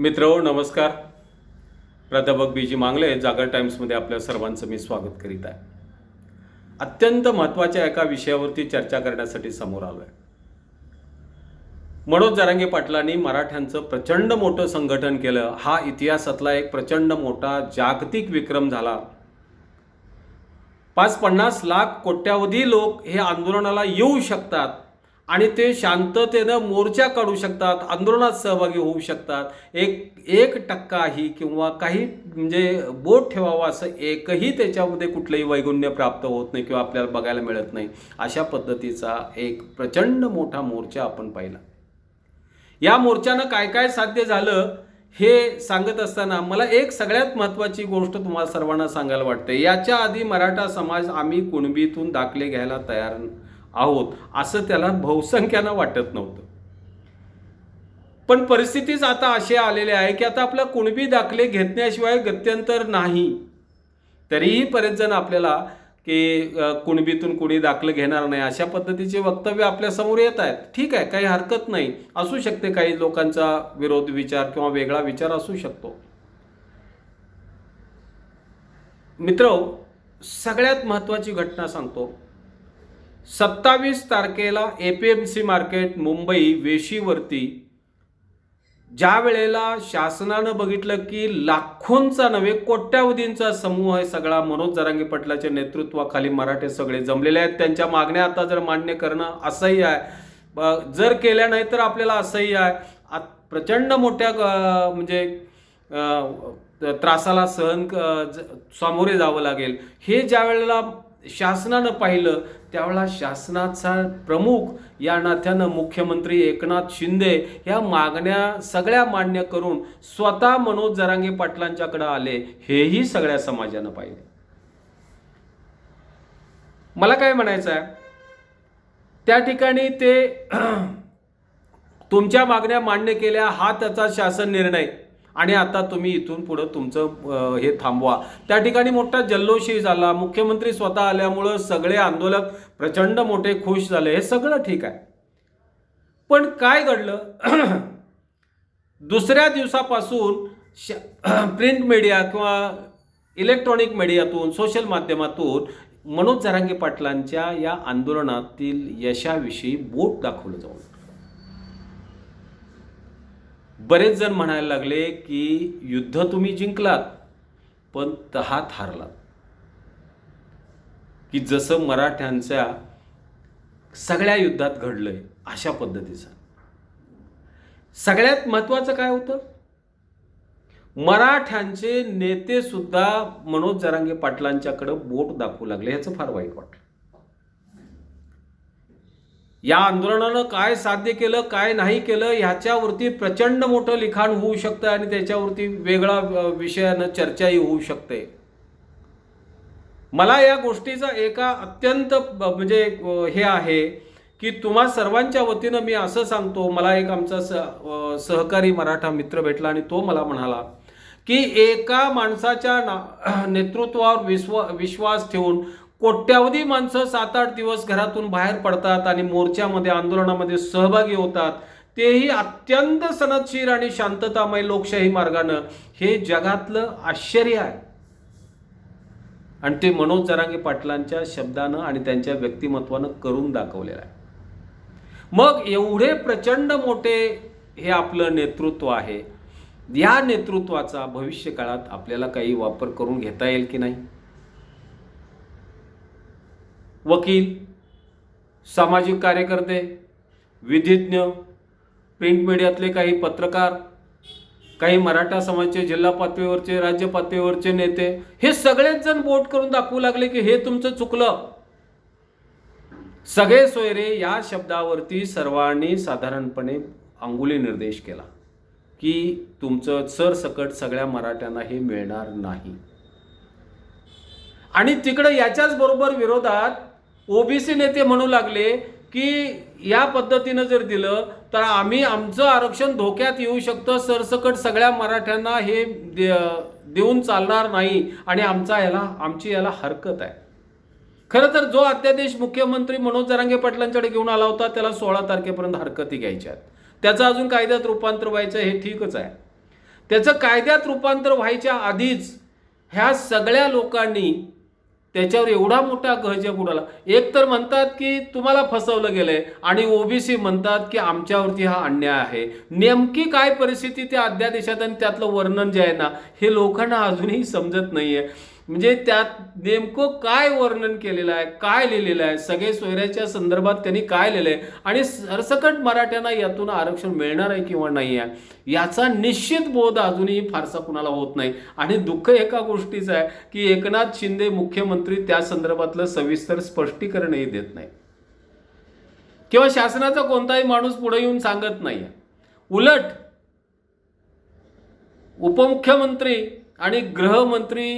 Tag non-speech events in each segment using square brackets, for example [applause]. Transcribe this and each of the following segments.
मित्र नमस्कार. प्राध्यापक बी जी मांगले जागर टाइम्समध्ये आपल्या सर्वांचं मी स्वागत करीत आहे. अत्यंत महत्त्वाच्या एका विषयावरती चर्चा करण्यासाठी समोर आलो आहे मनोज जारांगे पाटलांनी मराठ्यांचं प्रचंड मोठं संघटन केलं. हा इतिहासातला एक प्रचंड मोठा जागतिक विक्रम झाला. पाच पन्नास लाख कोट्यावधी लोक हे आंदोलनाला येऊ शकतात. आणि ते शांततेनं मोर्चा काढू शकतात आंदोलनात सहभागी होऊ शकतात. एक एक टक्काही किंवा काही म्हणजे बोट ठेवावं असं एकही त्याच्यामध्ये कुठलंही वैगुण्य प्राप्त होत नाही किंवा आपल्याला बघायला मिळत नाही अशा पद्धतीचा एक प्रचंड मोठा मोर्चा आपण पाहिला. या मोर्चानं काय काय साध्य झालं हे सांगत असताना मला एक सगळ्यात महत्त्वाची गोष्ट तुम्हाला सर्वांना सांगायला वाटते. याच्या आधी मराठा समाज आम्ही कुणबीतून दाखले घ्यायला तयार आहोत असं त्याला बहुसंख्यानं वाटत नव्हतं. पण परिस्थितीच आता अशी आलेली आहे की आता आपला कुणबी दाखले घेतण्याशिवाय गत्यंतर नाही. तरीही बरेच जण आपल्याला की कुणबीतून कुणी दाखलं घेणार नाही अशा पद्धतीचे वक्तव्य आपल्यासमोर येत आहेत. ठीक आहे काही हरकत नाही. असू शकते काही लोकांचा विरोध विचार किंवा वेगळा विचार असू शकतो. मित्र सगळ्यात महत्त्वाची घटना सांगतो. सत्तावीस तारखेला A P M C market Mumbai वेशीवरती. ज्या वेळेला शासनानं बघितलं की लाखोंचा नव्हे कोट्यावधींचा समूह आहे सगळा मनोज जरांगे पटलाच्या नेतृत्वाखाली मराठे सगळे जमलेले आहेत. त्यांच्या मागण्या आता जर मान्य करणं असह्य आहे. जर केल्या नाही तर आपल्याला असह्य आहे. आ- प्रचंड मोठ्या म्हणजे त्रासाला सहन सामोरे जावं लागेल. हे ज्या वेळेला शासनानं पाहिलं त्यावेळेला शासनाचा प्रमुख या नात्यानं मुख्यमंत्री एकनाथ शिंदे ह्या मागण्या सगळ्या मान्य करून स्वतः मनोज जरांगे पाटलांच्याकडे आले. हेही सगळ्या समाजानं पाहिले. मला काय म्हणायचं आहे? त्या ठिकाणी ते [clears throat] तुमच्या मागण्या मान्य केल्या हा त्याचा शासन निर्णय. आणि आता तुम्ही इथून पुढं तुमचं हे थांबवा. त्या ठिकाणी मोठा जल्लोषही झाला. मुख्यमंत्री स्वतः आल्यामुळं सगळे आंदोलक प्रचंड मोठे खुश झाले. हे सगळं ठीक आहे. पण काय घडलं? [clears throat] दुसऱ्या दिवसापासून [clears throat] प्रिंट मीडिया किंवा इलेक्ट्रॉनिक मीडियातून सोशल माध्यमातून मनोज जरांगे पाटलांच्या या आंदोलनातील यशाविषयी बोट दाखवलं जाऊन. बरेच जण म्हणायला लागले की युद्ध तुम्ही जिंकलात पण तहात हारलात. की जसं मराठ्यांच्या सगळ्या युद्धात घडलंय अशा पद्धतीचं. सगळ्यात महत्वाचं काय होतं? मराठ्यांचे नेते सुद्धा मनोज जरांगे पाटलांच्याकडं बोट दाखवू लागले ह्याचं फार वाईट वाटलं. या आंदोलनानं काय साध्य केलं काय नाही केलं ह्याच्यावरती प्रचंड मोठं लिखाण होऊ शकतं आणि त्याच्यावरती वेगळा विषयानं चर्चाही होऊ शकते. मला या गोष्टीचा एका अत्यंत म्हणजे हे आहे की तुम्हा सर्वांच्या वतीनं मी असं सांगतो मला एक आमचा स सहकारी मराठा मित्र भेटला आणि तो मला म्हणाला की एका माणसाच्या ना [clears throat] नेतृत्वावर विश्व विश्वास ठेवून कोट्यावधी माणसं सात आठ दिवस घरातून बाहेर पडतात आणि मोर्चामध्ये आंदोलनामध्ये सहभागी होतात. तेही अत्यंत सनदशीर आणि शांततामय लोकशाही मार्गानं. हे जगातलं आश्चर्य आहे. आणि ते मनोज जरांगे पाटलांच्या शब्दानं आणि त्यांच्या व्यक्तिमत्वानं करून दाखवलेलं आहे. मग एवढे प्रचंड मोठे हे आपलं नेतृत्व आहे. या नेतृत्वाचा भविष्य काळात आपल्याला काही वापर करून घेता येईल की नाही? वकील सामाजिक कार्यकर्ते विधिज्ञ प्रिंट मीडियातले काही पत्रकार काही मराठा समाजाचे जिल्हा पातळीवरचे राज्य पातळीवरचे नेते हे सगळेच जण बोट करून दाखवू लागले की हे तुमचं चुकलं. सगळे सोयरे या शब्दावरती सर्वांनी साधारणपणे अंगुली निर्देश केला की तुमचं सरसकट सगळ्या मराठ्यांना हे मिळणार नाही. आणि तिकडे याच्याच बरोबर विरोधात ओबीसी नेते म्हणू लागले की या पद्धतीनं जर दिलं तर आम्ही आमचं आरक्षण धोक्यात येऊ शकतं सरसकट सगळ्या मराठ्यांना हे दे- देऊन चालणार नाही. आणि आमचा याला आमची याला हरकत आहे. खरं तर जो अध्यादेश मुख्यमंत्री मनोज जरांगे पाटलांकडे घेऊन आला होता त्याला सोळा तारखेपर्यंत हरकती घ्यायच्या त्याचं अजून कायद्यात रूपांतर व्हायचं हे ठीकच आहे. त्याचं कायद्यात रूपांतर व्हायच्या आधीच ह्या सगळ्या लोकांनी त्याच्यावर एवढा मोठा गहजब उडाला. एक तर म्हणतात की तुम्हाला फसवलं गेलंय आणि ओबीसी म्हणतात की आमच्यावरती हा अन्याय आहे. नेमकी काय परिस्थिती त्या अध्यादेशात आणि त्यातलं वर्णन जे आहे ना हे लोकांना अजूनही समजत नाहीये. म्हणजे त्यात नेमकं काय वर्णन केलेलं आहे काय लिहिलेलं आहे सगळे सोयऱ्याच्या संदर्भात त्यांनी काय लिहिलं आहे आणि सरसकट मराठ्यांना यातून आरक्षण मिळणार आहे किंवा नाही आहे याचा निश्चित बोध अजूनही फारसा कुणाला होत नाही. आणि दुःख एका गोष्टीचं आहे की एकनाथ शिंदे मुख्यमंत्री त्या संदर्भातलं सविस्तर स्पष्टीकरणही देत नाही किंवा शासनाचा कोणताही माणूस पुढे येऊन सांगत नाही उलट उपमुख्यमंत्री आणि गृहमंत्री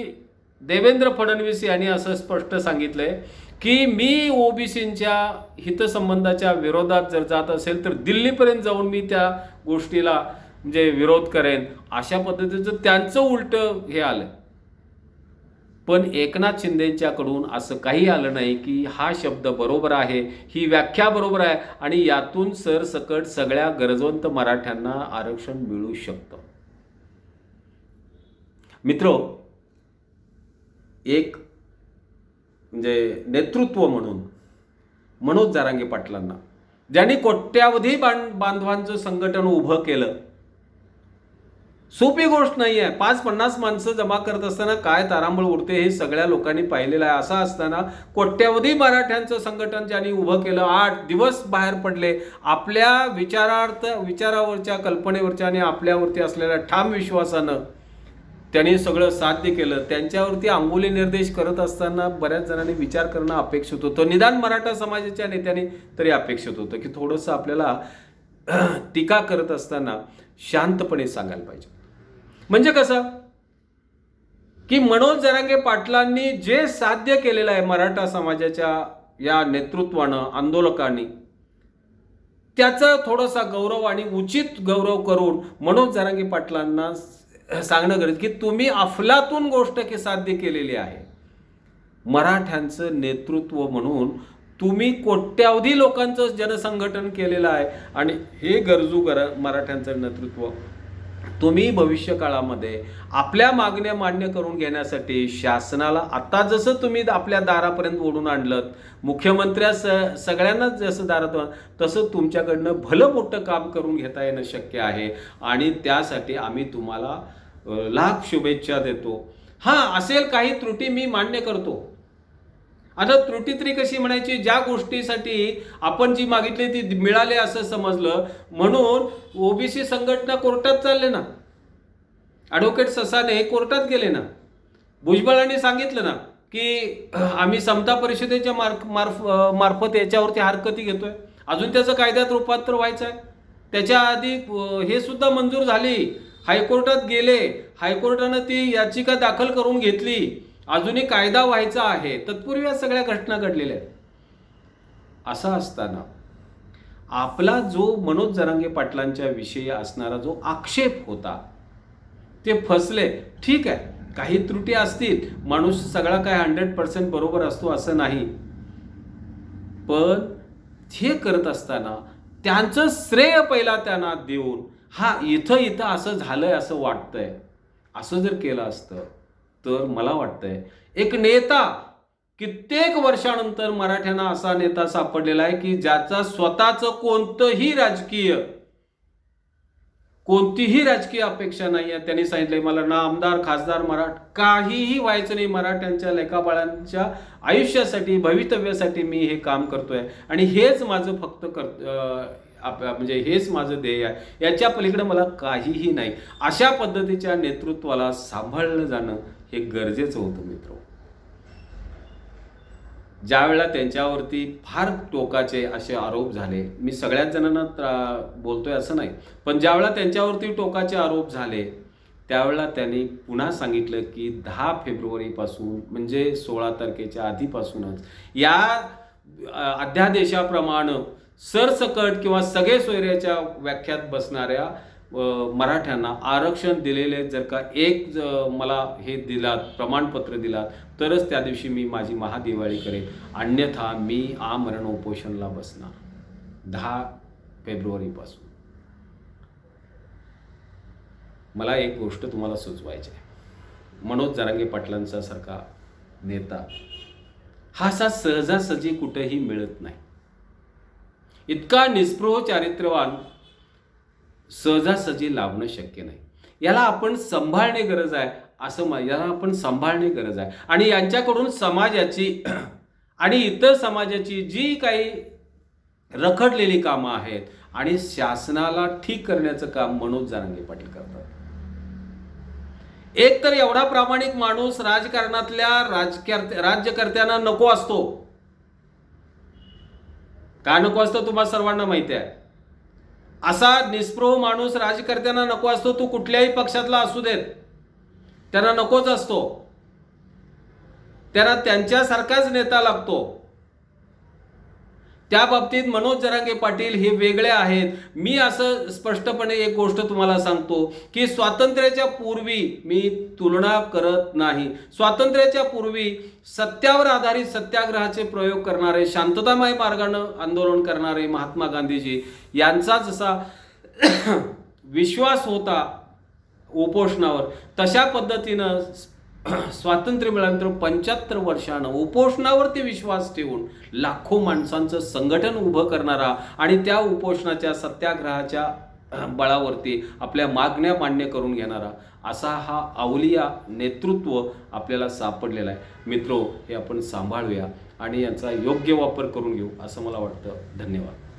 देवेंद्र फडणवीस यांनी असं स्पष्ट सांगितलंय की मी ओबीसींच्या हितसंबंधाच्या विरोधात जर जात असेल तर दिल्लीपर्यंत जाऊन मी त्या गोष्टीला म्हणजे विरोध करेन अशा पद्धतीचं त्यांचं उलट हे आलं पण एकनाथ शिंदेच्याकडून असं काही आलं नाही की हा शब्द बरोबर आहे ही व्याख्या बरोबर आहे आणि यातून सरसकट सगळ्या गरजवंत मराठ्यांना आरक्षण मिळू शकतं. मित्रो एक म्हणजे नेतृत्व म्हणून मनोज जारांगे पाटलांना. ज्यांनी कोट्यावधी बांध बांधवांचं संघटन उभं केलं. सोपी गोष्ट नाही आहे पाच पन्नास माणसं जमा करत असताना काय तारांबळ उडते हे सगळ्या लोकांनी पाहिलेलं आहे. असं असताना कोट्यावधी मराठ्यांचं संघटन ज्यांनी उभं केलं आठ दिवस बाहेर पडले. आपल्या विचारार्थ विचारावरच्या कल्पनेवरच्या आणि आपल्यावरती असलेल्या ठाम विश्वासानं त्यांनी सगळं साध्य केलं. त्यांच्यावरती अंगुली निर्देश करत असताना बऱ्याच जणांनी विचार करणं अपेक्षित होतं. निदान मराठा समाजाच्या नेत्यांनी तरी अपेक्षित होतं की थोडंसं आपल्याला [clears throat] टीका करत असताना शांतपणे सांगायला पाहिजे. म्हणजे कसं? की मनोज जरांगे पाटलांनी जे साध्य केलेलं आहे मराठा समाजाच्या या नेतृत्वानं आंदोलकांनी त्याचा थोडासा गौरव आणि उचित गौरव करून मनोज जरांगे पाटलांना सांगणं गरज की तुम्ही अफलातून गोष्ट की साध्य केलेली आहे. मराठ्यांचं नेतृत्व म्हणून तुम्ही कोट्यावधी लोकांचं जनसंघटन केलेलं आहे आणि हे गरजू गर मराठ्यांचं नेतृत्व तुम्ही भविष्य काळामध्ये आपल्या मागण्या मान्य करून घेण्यासाठी शासनाला आता जसं तुम्ही आपल्या दारापर्यंत ओढून आणलं मुख्यमंत्र्या स सगळ्यांनाच जसं दारात तसं तुमच्याकडनं भलं मोठं काम करून घेता येणं शक्य आहे. आणि त्यासाठी आम्ही तुम्हाला लाख शुभेच्छा देतो. हां असेल काही त्रुटी मी मान्य करतो. आता त्रुटी तरी कशी म्हणायची? ज्या गोष्टीसाठी आपण जी मागितली ती मिळाले असं समजलं म्हणून ओबीसी संघटना कोर्टात चालले ना. ॲडव्होकेट ससाने कोर्टात गेले ना. भुजबळांनी सांगितलं ना की आम्ही समता परिषदेच्या मार्फ मार्फ मार्फत याच्यावरती हरकती घेतोय. अजून त्याचं कायद्यात रूपांतर व्हायचं आहे त्याच्या आधी हे सुद्धा मंजूर झाली. हायकोर्टात गेले. हायकोर्टानं ती याचिका दाखल करून घेतली. अजूनही कायदा व्हायचा आहे. तत्पूर्वी या सगळ्या घटना घडलेल्या आहेत. असं असताना आपला जो मनोज जरांगे पाटलांच्या विषयी असणारा जो आक्षेप होता ते फसले. ठीक आहे. काही त्रुटी असतील. माणूस सगळा काय हंड्रेड पर्सेंट बरोबर असतो असं नाही. पण हे करत असताना त्यांचं श्रेय पहिला त्यांना देऊन हा इथं इथं असं झालंय असं वाटतंय. असं जर केलं असतं तर मला वाटतंय एक नेता कित्येक वर्षानंतर मराठ्यांना असा नेता सापडलेला आहे की ज्याचा स्वतःचं कोणतंही राजकीय कोणतीही राजकीय अपेक्षा नाही आहे त्यांनी सांगितलंय मला ना आमदार खासदार मराठ काहीही व्हायचं नाही. मराठ्यांच्या लेखाबाळांच्या आयुष्यासाठी भवितव्यासाठी मी हे काम करतोय. आणि हेच माझं फक्त कर आप म्हणजे हेच माझं ध्येय आहे. याच्या पलीकडे मला काहीही नाही. अशा पद्धतीच्या नेतृत्वाला सांभाळलं जाणं हे गरजेचं होतं मित्र. ज्यावेळेला त्यांच्यावरती फार टोकाचे असे आरोप झाले मी सगळ्याच जणांना त्रा बोलतोय असं नाही पण ज्यावेळेला त्यांच्यावरती टोकाचे आरोप झाले त्यावेळेला त्यांनी पुन्हा सांगितलं की दहा फेब्रुवारीपासून म्हणजे सोळा तारखेच्या आधीपासूनच या अध्यादेशाप्रमाणे सरसकट किंवा सगळे सोयऱ्याच्या व्याख्यात बसणाऱ्या मराठ्यांना आरक्षण दिलेले जर का एक मला हे दिलात प्रमाणपत्र दिलात तरच त्या दिवशी मी माझी महादिवाळी करेन. अन्यथा मी आमरण उपोषणला बसणार. दहा फेब्रुवारीपासून. मला एक गोष्ट तुम्हाला सुचवायची आहे. मनोज जरांगे पाटलांचा सारखा नेता हा असा सहजासहजी कुठेही मिळत नाही. इतका निस्पृह चारित्र्यवान सहजासहजी लाभणं शक्य नाही. याला आपण सांभाळणे गरज आहे असं मा- याला आपण सांभाळणे गरज आहे. आणि यांच्याकडून समाजाची [clears throat] आणि इतर समाजाची जी काही रखडलेली कामं आहेत आणि शासनाला ठीक करण्याचं काम मनोज जारांगे पाटील करतात. एक तर एवढा प्रामाणिक माणूस राजकारणातल्या राजकर्त्या राज्यकर्त्यांना नको असतो. का नको असतो तुम्हाला सर्वांना माहिती आहे? असा निस्पृह माणूस राजकर्त्यांना नको असतो तो कुठल्याही पक्षातला असू देत. त्यांना नकोच असतो. त्यांना त्यांच्यासारखाच नेता लागतो. त्या बाबतीत मनोज जरांगे पाटील हे वेगळे आहेत. मी असं स्पष्टपणे एक गोष्ट तुम्हाला सांगतो की स्वातंत्र्याच्या पूर्वी मी तुलना करत नाही. स्वातंत्र्याच्या पूर्वी सत्यावर आधारित सत्याग्रहाचे प्रयोग करणारे शांततामय मार्गानं आंदोलन करणारे महात्मा गांधीजी यांचा जसा [coughs] विश्वास होता उपोषणावर तशा पद्धतीनं स्वातंत्र्य मिळाल्यानंतर पंच्याहत्तर वर्षानं उपोषणावरती विश्वास ठेवून लाखो माणसांचं संघटन उभं करणारा आणि त्या उपोषणाच्या सत्याग्रहाच्या बळावरती आपल्या मागण्या मान्य करून घेणारा असा हा अवलिया नेतृत्व आपल्याला सापडलेला आहे. मित्रो हे आपण सांभाळूया आणि याचा योग्य वापर करून घेऊ असं मला वाटतं. धन्यवाद.